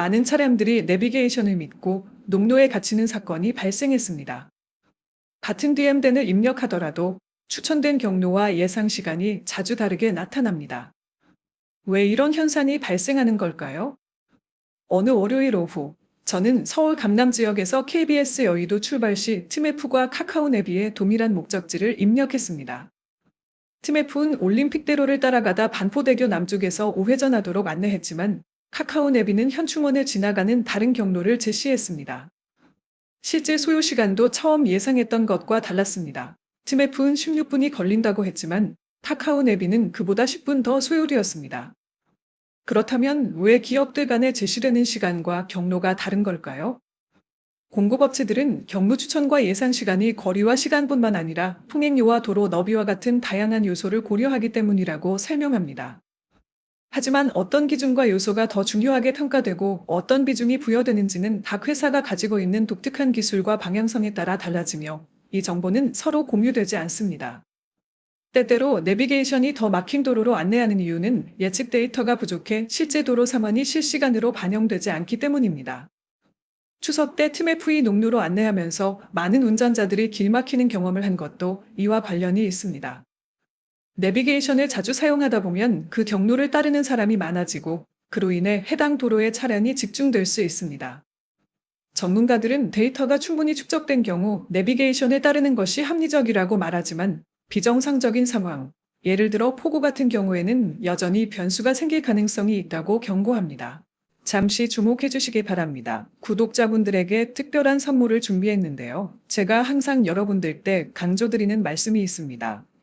많은 차량들이 내비게이션을 믿고 농로에 갇히는 사건이 발생했습니다. 같은 DM대를 입력하더라도 추천된 경로와 예상 시간이 자주 다르게 나타납니다. 왜 이런 현상이 발생하는 걸까요? 어느 월요일 오후, 저는 서울 강남 지역에서 KBS 여의도 출발 시 트메프과 카카오 내비의 동일한 목적지를 입력했습니다. 트메프는 올림픽대로를 따라가다 반포대교 남쪽에서 우회전하도록 안내했지만 카카오 내비는 현충원을 지나가는 다른 경로를 제시했습니다. 실제 소요 시간도 처음 예상했던 것과 달랐습니다. 트메프는 16분이 걸린다고 했지만 카카오 내비는 그보다 10분 더 소요되었습니다. 그렇다면 왜 기업들 간에 제시되는 시간과 경로가 다른 걸까요? 공급업체들은 경로 추천과 예상 시간이 거리와 시간뿐만 아니라 통행료와 도로 너비와 같은 다양한 요소를 고려하기 때문이라고 설명합니다. 하지만 어떤 기준과 요소가 더 중요하게 평가되고 어떤 비중이 부여되는지는 각 회사가 가지고 있는 독특한 기술과 방향성에 따라 달라지며 이 정보는 서로 공유되지 않습니다. 때때로 내비게이션이 더 막힌 도로로 안내하는 이유는 예측 데이터가 부족해 실제 도로 상황이 실시간으로 반영되지 않기 때문입니다. 추석 때 트메프이 농로로 안내하면서 많은 운전자들이 길 막히는 경험을 한 것도 이와 관련이 있습니다. 내비게이션을 자주 사용하다 보면 그 경로를 따르는 사람이 많아지고 그로 인해 해당 도로에 차량이 집중될 수 있습니다. 전문가들은 데이터가 충분히 축적된 경우 내비게이션에 따르는 것이 합리적이라고 말하지만 비정상적인 상황, 예를 들어 폭우 같은 경우에는 여전히 변수가 생길 가능성이 있다고 경고합니다. 잠시 주목해 주시기 바랍니다. 구독자분들에게 특별한 선물을 준비했는데요. 제가 항상 여러분들 께 강조드리는 말씀이 있습니다.